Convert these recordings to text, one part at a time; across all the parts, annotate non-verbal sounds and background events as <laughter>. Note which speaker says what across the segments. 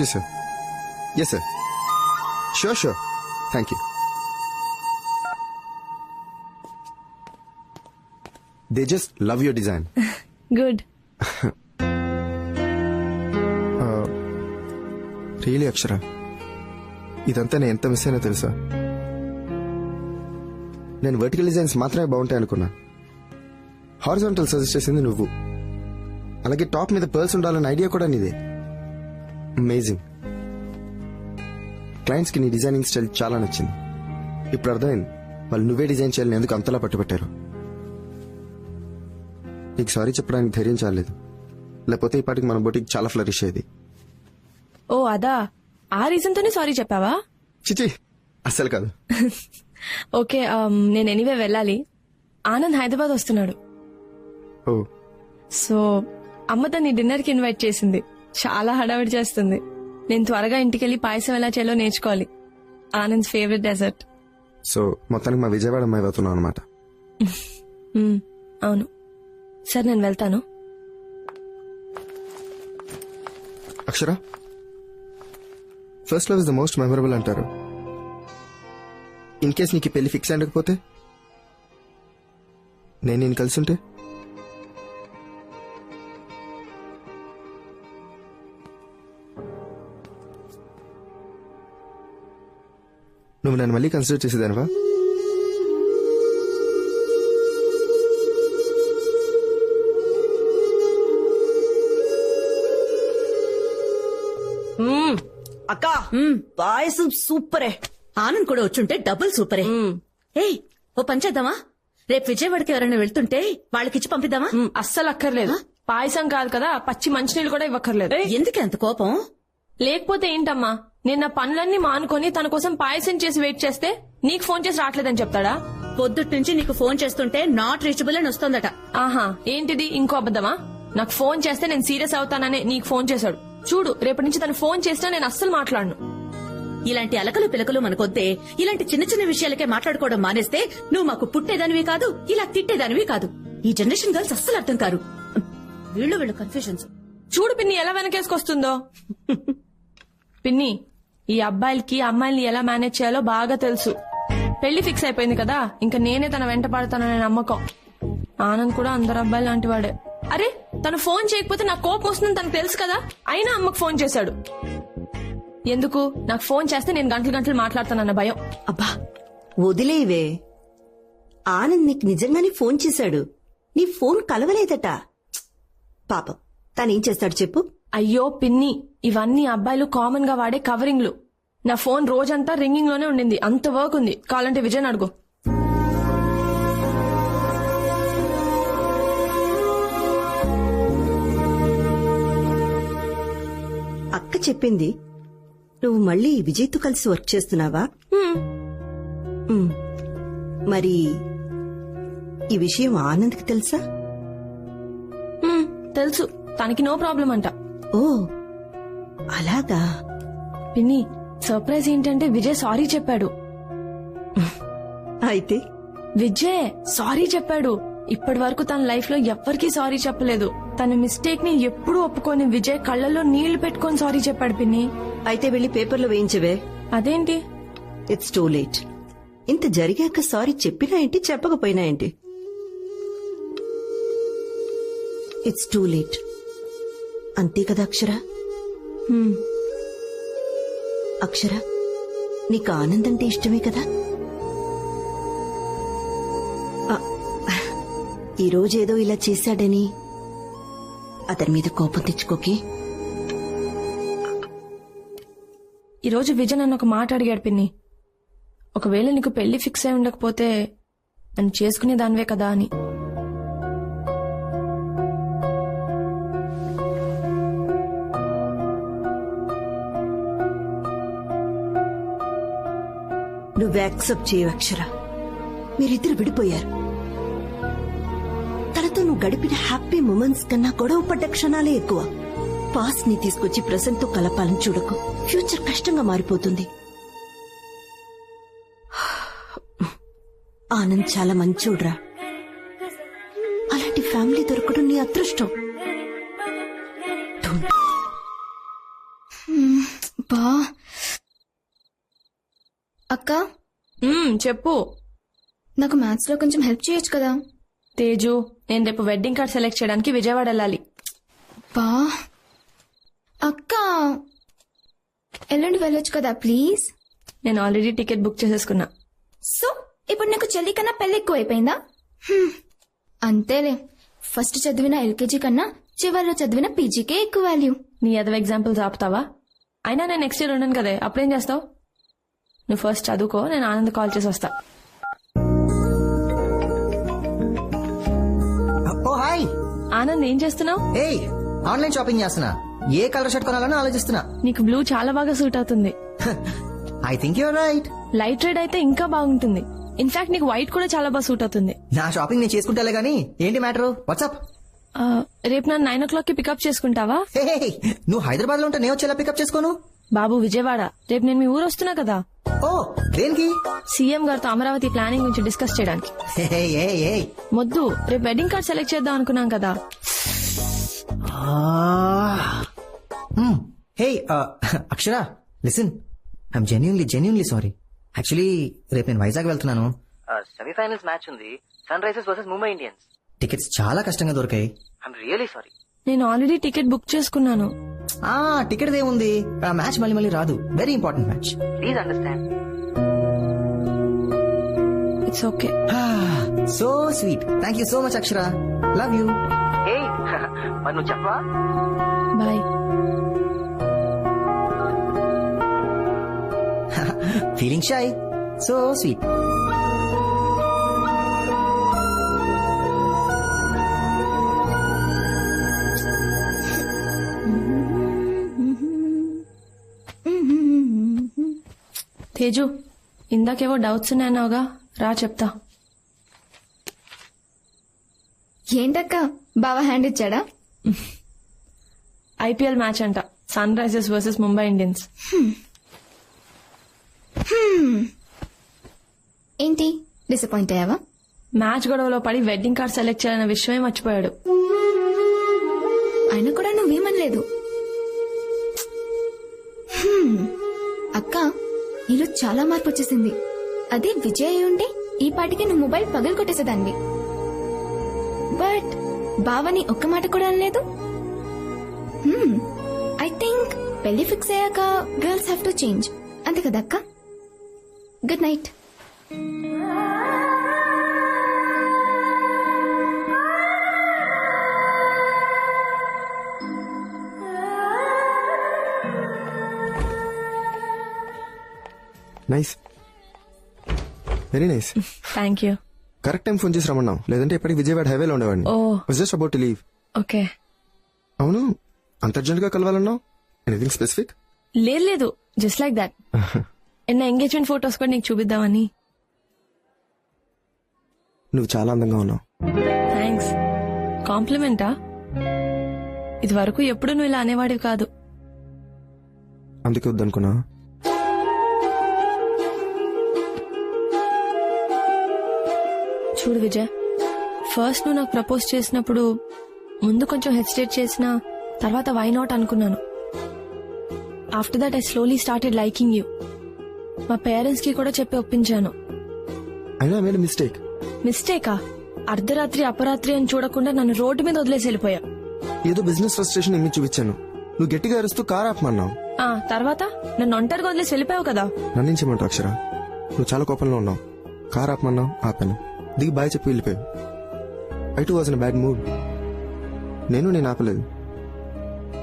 Speaker 1: Thank you sir yes sir sure sure thank you they just love your design
Speaker 2: good
Speaker 1: really Akshara ఇదంతా నేను ఎంత miss అయినా తెలుసా? నేను వర్టికల్ డిజైన్స్ మాత్రమే బాగుంటాయి అనుకున్నా. హారిజాంటల్ సజెస్ట్ చేసింది నువ్వు. అలాగే టాప్ మీద పర్ల్స్ ఉండాలన్న ఐడియా కూడా నీదే. అమేజింగ్ క్లయింట్స్కి నీ డిజైనింగ్ స్టైల్ చాలా నచ్చింది. ఇప్పుడు అర్థమైంది. వాళ్ళు నువ్వే డిజైన్ చేయాలని ఎందుకు అంతలా పట్టుబట్టారు? నీకు సారీ చెప్పడానికి ధైర్యం చాలేదు లేకపోతే ఈ పాటికి మన బొటికి చాలా ఫ్లరిష్ అయ్యేది.
Speaker 2: ఓ అదా? ఆ రీజన్ తోనే సారీ చెప్పావా?
Speaker 1: చిచి అస్సలు కాదు. <laughs>
Speaker 2: ఓకే um, నేను ఎనీవే వెళ్ళాలి. ఆనంద్ హైదరాబాద్ వస్తున్నాడు.
Speaker 1: ఓ.
Speaker 2: సో అమ్మ తన్ని డిన్నర్కి ఇన్వైట్ చేసింది. చాలా హడావిడి చేస్తుంది. నేను త్వరగా ఇంటికెళ్ళి పాయసం ఎలా చేయాలో నేర్చుకోవాలి. Anand favourite dessert.
Speaker 1: సో మొత్తానికి మా విజయవాడ అమ్మాయి అనమాట <laughs>
Speaker 2: అవును. సరే నేను వెళ్తాను.
Speaker 1: Akshara? First love is the most memorable అంటారు. ఇన్ కేస్ నీకు పెళ్ళి ఫిక్స్ అయ్యకపోతే? నేను నేను కలిసి ఉంటే నువ్వు నన్ను మళ్ళీ కన్సిడర్ చేసేదానివా?
Speaker 3: అక్క పాయసం సూపరే.
Speaker 4: ఆనంద్ కూడా వచ్చుంటే డబుల్ సూపరే. ఏయ్ ఓ పని చేద్దామా? రేపు విజయవాడకి ఎవరైనా వెళ్తుంటే వాళ్ళకిచ్చి పంపిద్దామా?
Speaker 2: అస్సలు అక్కర్లేదు పాయసం కాదు కదా పచ్చి మంచినీళ్ళు కూడా ఇవ్వక్కర్లేదు.
Speaker 4: ఎందుకే అంత కోపం?
Speaker 2: లేకపోతే ఏంటమ్మా? నేను నా పనులన్నీ మానుకొని తన కోసం పాయసం చేసి వెయిట్ చేస్తే నీకు ఫోన్ చేసి రావట్లేదని చెప్తాడా?
Speaker 4: పొద్దుట్ నుంచి నీకు ఫోన్ చేస్తుంటే నాట్ రీచబుల్ అని వస్తోందట.
Speaker 2: ఆహా ఏంటిది? ఇంకో అబద్ధమా? నాకు ఫోన్ చేస్తే నేను సీరియస్ అవుతాననే నీకు ఫోన్ చేశాడు. చూడు రేపటి నుంచి తను ఫోన్ చేసినా నేను అస్సలు మాట్లాడను.
Speaker 4: ఇలాంటి అలకలు పిలకలు మనకొద్దే ఇలాంటి చిన్న చిన్న విషయాలకే మాట్లాడుకోవడం మానేస్తే నువ్వు మాకు పుట్టేదానివి కాదు ఇలా తిట్టేదానివి కాదు. ఈ జనరేషన్ గర్ల్స్ అస్సలు అర్థం కారు. వీళ్ళు వీళ్ళు కన్ఫ్యూజన్స్
Speaker 2: చూడు పిన్ని ఎలా వెనకేసుకొస్తుందో. పిన్ని ఈ అబ్బాయిలకి అమ్మాయిల్ని ఎలా మేనేజ్ చేయాలో బాగా తెలుసు. పెళ్ళి ఫిక్స్ అయిపోయింది కదా ఇంకా నేనే తన వెంట పడతాననే నమ్మకం. ఆనంద్ కూడా అందరు అబ్బాయి లాంటి వాడే అరే తను ఫోన్ చేయకపోతే నాకు కోపం వస్తుందని తనకు తెలుసు కదా? అయినా అమ్మకు ఫోన్ చేశాడు. ఎందుకు? నాకు ఫోన్ చేస్తే నేను గంటలు గంటలు మాట్లాడతానన్న భయం.
Speaker 3: అబ్బా వదిలేవే. ఆనంద్ నీకు నిజంగానే ఫోన్ చేశాడు. నీ ఫోన్ కలవలేదట. పాపం తనేం చేస్తాడు చెప్పు.
Speaker 2: అయ్యో పిన్ని ఇవన్నీ అబ్బాయిలు కామన్గా వాడే కవరింగ్లు నా ఫోన్ రోజంతా రింగింగ్లోనే ఉండింది. అంత వర్క్ ఉంది. కావాలంటే విజయ్ అడుగు.
Speaker 3: అక్క చెప్పింది నువ్వు మళ్ళీ విజయ్తో కలిసి వర్క్ చేస్తున్నావా? ఉమ్. మరి ఈ విషయం ఆనంద్కి తెలుసా?
Speaker 2: తెలుసు. తనకి నో ప్రాబ్లం అంట.
Speaker 3: ఓ అలాగా?
Speaker 2: పిన్ని సర్ప్రైజ్ ఏంటంటే విజయ్ సారీ చెప్పాడు.
Speaker 3: అయితే?
Speaker 2: విజయ్ సారీ చెప్పాడు. ఇప్పటి వరకు తన లైఫ్లో ఎవ్వరికీ సారీ చెప్పలేదు. తన మిస్టేక్ని ఎప్పుడూ ఒప్పుకొని విజయ్ కళ్ళల్లో నీళ్ళు పెట్టుకొని సారీ చెప్పాడు పిన్ని.
Speaker 3: అయితే వెళ్ళి పేపర్లో వేయించవే.
Speaker 2: అదేంటి?
Speaker 3: ఇట్స్ టూ లేట్ ఇంత జరిగాక సారీ చెప్పినా ఏంటి చెప్పకపోయినా ఏంటి? ఇట్స్ టూ లేట్ అంతే కదా అక్షర? అక్షర నీకు ఆనందంటే ఇష్టమే కదా? ఆ, ఈ రోజేదో ఇలా చేశాడని అతని మీద కోపం తెచ్చుకోకే.
Speaker 2: ఈ రోజు విజయ్ నన్ను ఒక మాట అడిగాడు పిన్ని. ఒకవేళ నీకు పెళ్ళి ఫిక్స్ అయి ఉండకపోతే నన్ను చేసుకునే దానివే కదా అని.
Speaker 3: నువ్వు యాక్సెప్ట్ చేయవు అక్షర. మీరిద్దరు విడిపోయారు. తనతో నువ్వు గడిపిన హ్యాపీ మూమెంట్స్ కన్నా గొడవ పడ్డ క్షణాలే ఎక్కువ. పాస్ని తీసుకొచ్చి ప్రజెంట్తో కలపాలని చూడకు. ఫ్యూచర్ కష్టంగా మారిపోతుంది. ఆనంద్ చాలా మంచోడ్రా. అలాంటి ఫ్యామిలీ దొరకడం నీ అదృష్టం. బా. అక్క?
Speaker 2: మ్మ్, చెప్పు.
Speaker 5: నాకు మ్యాథ్స్లో కొంచెం హెల్ప్ చేయొచ్చు కదా?
Speaker 2: తేజు నేను రేపు వెడ్డింగ్ కార్డ్ సెలెక్ట్ చేయడానికి విజయవాడ వెళ్ళాలి.
Speaker 5: బా. అక్క! ఎల్లుండి వెళ్ళొచ్చు కదా ప్లీజ్?
Speaker 2: నేను ఆల్రెడీ టికెట్ బుక్ చేసేసుకున్నా.
Speaker 5: సో ఇప్పుడు నీకు చెల్లి కన్నా పెళ్ళి ఎక్కువ అయిపోయిందా హ్మ్. అంతేలే. ఫస్ట్ చదివిన ఎల్కేజీ కన్నా చివరిలో చదివిన పీజీకే ఎక్కువ వాల్యూ.
Speaker 2: నీ అదవ ఎగ్జాంపుల్స్ ఆపుతావా? అయినా నేను నెక్స్ట్ ఇయర్ ఉన్నాను కదే. అప్పుడేం చేస్తావు? నువ్వు ఫస్ట్ చదువుకో నేను ఆనంద్ కాల్ చేసి వస్తా.
Speaker 6: ఓ హాయ్.
Speaker 2: ఆనంద్ ఏం చేస్తున్నావు?
Speaker 6: ఏయ్ ఆన్లైన్ షాపింగ్ చేస్తున్నా. ఏ కలర్ షర్ట్ కొనాలని ఆలోచిస్తున్నా.
Speaker 2: నీకు బ్లూ చాలా బాగా సూట్ అవుతుంది.
Speaker 6: I think you're right
Speaker 2: light red అయితే ఇంకా బాగుంటుంది. ఇన్ఫాక్ట్ నీకు వైట్ కూడా చాలా బాగా సూట్ అవుతుంది.
Speaker 6: నా షాపింగ్ నేను చేసుకుంటాలే గానీ ఏంటి మ్యాటర్ వాట్సాప్
Speaker 2: రేపు నన్ను నైన్ ఓ క్లాక్కి పికప్ చేసుకుంటావా?
Speaker 6: నువ్వు హైదరాబాద్లో ఉంటే నేను వచ్చేలా పికప్ చేసుకోను?
Speaker 2: బాబు విజయవాడ రేపు నేను మీ ఊరు వస్తున్నా కదా.
Speaker 6: ఓ దేనికి?
Speaker 2: సీఎం గారితో అమరావతి ప్లానింగ్ గురించి డిస్కస్ చేయడానికి. మొద్దు రేపు వెడ్డింగ్ కార్డ్ సెలెక్ట్ చేద్దాం అనుకున్నాం కదా.
Speaker 6: Hey Akshara listen. I'm genuinely genuinely sorry actually రేపు నేను వైజాగ్ వెళ్తున్నాను. సెమీఫైనల్స్ మ్యాచ్ ఉంది. Sunrisers versus Mumbai Indians tickets చాలా కష్టంగా దొరికాయి. ఐఎమ్ రియలీ సారీ
Speaker 2: నేను ఆల్రెడీ టికెట్ బుక్ చేసుకున్నాను.
Speaker 6: ఆ టికెట్ ఏముంది? ఆ మ్యాచ్ మళ్ళీ మళ్ళీ రాదు. Very important match. Please understand
Speaker 2: it's okay
Speaker 6: so sweet thank you so much Akshara love you మరి నువ్వు చెప్పవా?
Speaker 2: Boy
Speaker 6: feeling shy so sweet
Speaker 2: Teju ఇందాకేవో doubts ఉన్నాయన్నావుగా. రా చెప్తా.
Speaker 5: ఏంటక్క? బావా హ్యాండ్ ఇచ్చాడా?
Speaker 2: ఐపీఎల్ మ్యాచ్ అంట. Sunrisers versus Mumbai Indians.
Speaker 5: ఏంటి? డిసప్పాయింట్ అయ్యావా?
Speaker 2: మ్యాచ్ గొడవలో పడి వెడ్డింగ్ కార్డ్ సెలెక్ట్ చేయాలన్న విషయమే మర్చిపోయాడు.
Speaker 5: అయినా కూడా నువ్వేమనలేదు. నీలో చాలా మార్పు వచ్చేసింది. అదే విజయ్ అయి ఉంటే ఈ పాటికి నువ్వు మొబైల్ పగలు కొట్టేసేదాన్ని బట్ బావని ఒక్క మాట కూడా అనలేదు. ఐ థింక్ పెళ్ళి ఫిక్స్ అయ్యాక గర్ల్స్ హ్యావ్ టు చేంజ్. అంతే కదా అక్క? Good night.
Speaker 1: Nice very nice
Speaker 2: thank you
Speaker 1: correct time phone చేసి రమ్మన్నావు. లేదంటే ఇప్పటికి విజయవాడ హైవేలో ఉండేవాడిని.
Speaker 2: Oh.
Speaker 1: Just about leave
Speaker 2: okay
Speaker 1: అవును? అంత అర్జెంట్గా కలవాలన్నావు? ఎనీథింగ్ స్పెసిఫిక్
Speaker 2: లేదు లేదు. జస్ట్ లైక్ దాట్ ఎన్న ఎంగేజ్మెంట్ ఫొటోస్ కూడా నీకు చూపిద్దామని.
Speaker 1: నువ్వు చాలా అందంగా ఉన్నావు.
Speaker 2: థ్యాంక్స్ కాంప్లిమెంటా ఇది వరకు ఎప్పుడు నువ్వు ఇలా అనేవాడివి కాదు.
Speaker 1: అందుకే వద్దనుకున్నా.
Speaker 2: చూడు విజయ్. ఫస్ట్ నువ్వు నాకు ప్రపోజ్ చేసినప్పుడు ముందు కొంచెం హెసిటేట్ చేసిన తర్వాత వై నాట్ అనుకున్నాను. After that I slowly started liking you మా పేరెంట్స్కి కూడా చెప్పి ఒప్పించాను.
Speaker 1: అయినా మేడ్ మిస్టేక్
Speaker 2: మిస్టేకా అర్ధరాత్రి అపరాత్రి అని చూడకుండా నన్ను రోడ్డు మీద వదిలేసి వెళ్ళిపోయా
Speaker 1: ఏదో బిజినెస్ ఫ్రస్ట్రేషన్ ఇమ్మి చూపించాను. నువ్వు గట్టిగా అరుస్తూ కార్ ఆపమన్నావు.
Speaker 2: ఆ తర్వాత? నన్ను ఒంటరిగా వదిలేసి వెళ్ళిపోయావు కదా?
Speaker 1: నన్నించమంటావు అక్షర? నువ్వు చాలా కోపంలో ఉన్నావు. కార్ ఆపమన్నావు ఆపాను. దిగి బాయ్ చెప్పి వెళ్ళిపోయావు. I too was in bad mood నేను నేను ఆపలేదు.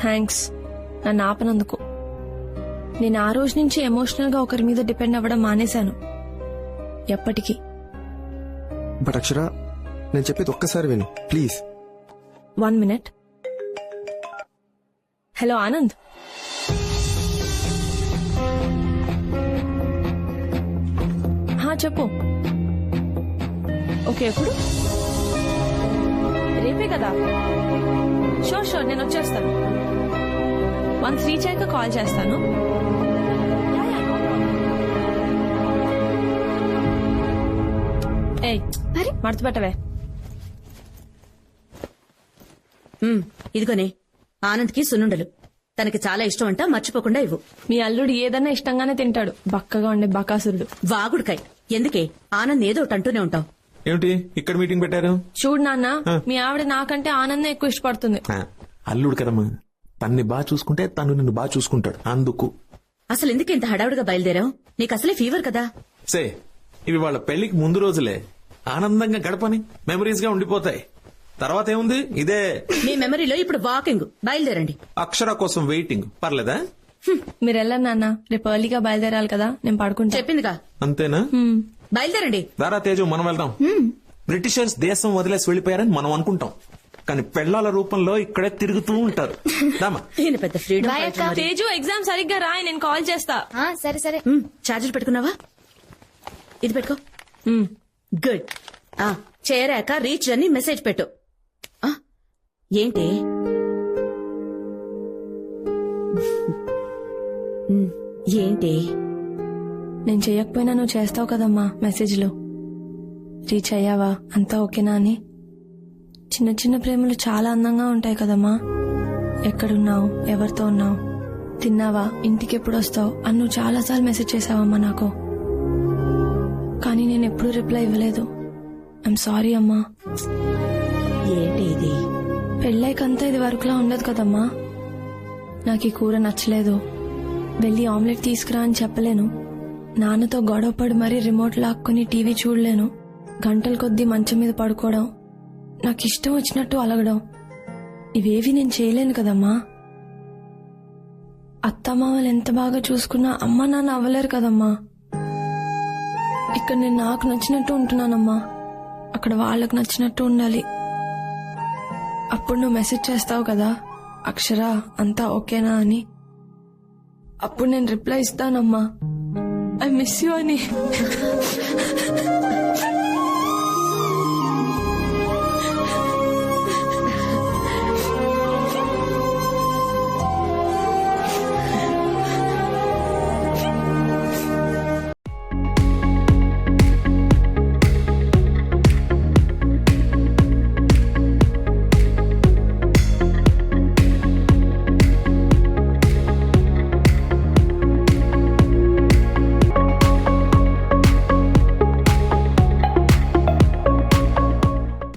Speaker 2: థ్యాంక్స్ నన్ను ఆపనందుకు. నేను ఆ రోజు నుంచి ఎమోషనల్గా ఒకరి మీద డిపెండ్ అవ్వడం మానేశాను. ఎప్పటికీ.
Speaker 1: బట్ అక్షర నేను చెప్పేది ఒక్కసారి విను. Please
Speaker 2: one minute hello Anand హా చెప్పు. ఓకే ఎప్పుడు? రేపే కదా. షూర్ షూర్ నేను వచ్చేస్తాను. వన్స్ రీచ్ అయ్యాక కాల్ చేస్తాను. ఏయ్ మడత పెట్టవే
Speaker 4: ఉమ్, ఇదిగోనే ఆనంద్కి సున్నుండలు. తనకి చాలా ఇష్టం అంట మర్చిపోకుండా ఇవ్వు.
Speaker 2: మీ అల్లుడు ఏదన్నా ఇష్టంగానే తింటాడు. బక్కగా ఉండే బకాసురుడు.
Speaker 4: వాగుడుకాయ్. ఎందుకే? ఆనంద్ ఏదో ఒకటి అంటూనే ఉంటావు.
Speaker 7: ఏమిటి? ఇక్కడ మీటింగ్ పెట్టారు?
Speaker 2: చూడు నాన్న మీ ఆవిడ నాకంటే ఆనందం ఎక్కువ ఇష్టపడుతుంది.
Speaker 7: ఆ, అల్లుడు కదమ్మా. తన్ని బాగా చూసుకుంటే తను నిన్ను బాగా చూసుకుంటాడు. అందుకు.
Speaker 4: అసలు ఎందుకు ఇంత హడావుడిగా బయలుదేరావు? నీకు అసలే ఫీవర్ కదా?
Speaker 7: సే ఇవి వాళ్ళ పెళ్ళికి ముందు రోజులే. ఆనందంగా గడపని మెమరీస్గా ఉండిపోతాయి. తర్వాత ఏముంది? ఇదే.
Speaker 4: మీ మెమరీలో ఇప్పుడు వాకింగ్ బయలుదేరండి.
Speaker 7: అక్షర కోసం వెయిటింగ్ పర్లేదా?
Speaker 2: మీరు వెళ్ళరు నాన్న. రేపు ఎర్లీగా బయలుదేరాలి కదా. నేను పడుకుంటా.
Speaker 4: చెప్పిందిగా?
Speaker 7: అంతేనా.
Speaker 4: బయలుదేరండి.
Speaker 7: దారా తేజు మనం వెళ్దాం. బ్రిటిషర్స్ దేశం వదిలేసి వెళ్ళిపోయారని మనం అనుకుంటాం. కానీ పెళ్ళాల రూపంలో ఇక్కడే తిరుగుతూ ఉంటారు. దామా. <laughs>
Speaker 4: ఈయన పెద్ద ఫ్రీడమ్
Speaker 5: Bye, అక్క.
Speaker 2: తేజు ఎగ్జామ్ సరిగ్గా రాయి నేను కాల్ చేస్తా.
Speaker 5: ఆ, సరే సరే.
Speaker 4: ఛార్జీలు పెట్టుకున్నావా? ఇది పెట్టుకో.
Speaker 2: హ్మ్.
Speaker 4: గుడ్. ఆ చేరాక రీచ్ అని మెసేజ్ పెట్టు. ఆ, ఏంటి? ఉమ్, ఏంటి?
Speaker 2: నేను చేయకపోయినా నువ్వు చేస్తావు కదమ్మా మెసేజ్లు. రీచ్ అయ్యావా? అంతా ఓకేనా అని. చిన్న చిన్న ప్రేమలు చాలా అందంగా ఉంటాయి కదమ్మా. ఎక్కడున్నావు? ఎవరితో ఉన్నావు? తిన్నావా? ఇంటికి ఎప్పుడు వస్తావు? అని నువ్వు చాలాసార్లు మెసేజ్ చేసావమ్మా నాకు. కానీ నేను ఎప్పుడూ రిప్లై ఇవ్వలేదు. ఐఎమ్ సారీ అమ్మా.
Speaker 4: ఏంటి ఇది?
Speaker 2: పెళ్ళైకంతా ఇది వరకులా ఉండదు కదమ్మా. నాకు ఈ కూర నచ్చలేదు. వెళ్ళి ఆమ్లెట్ తీసుకురా అని చెప్పలేను. నాన్నతో గొడవపడి మరీ రిమోట్ లాక్కుని టీవీ చూడలేను. గంటల కొద్దీ మంచం మీద పడుకోవడం. నాకు ఇష్టం వచ్చినట్టు అలగడం. ఇవేవి నేను చేయలేను కదమ్మా. అత్తమామలు ఎంత బాగా చూసుకున్నా అమ్మ నాన్న అవ్వలేరు కదమ్మా. ఇక్కడ నేను నాకు నచ్చినట్టు ఉంటున్నానమ్మా. అక్కడ వాళ్ళకు నచ్చినట్టు ఉండాలి. అప్పుడు నువ్వు మెసేజ్ చేస్తావు కదా. అక్షర అంతా ఓకేనా అని. అప్పుడు నేను రిప్లై ఇస్తానమ్మా. ఐ మిస్ యూ అని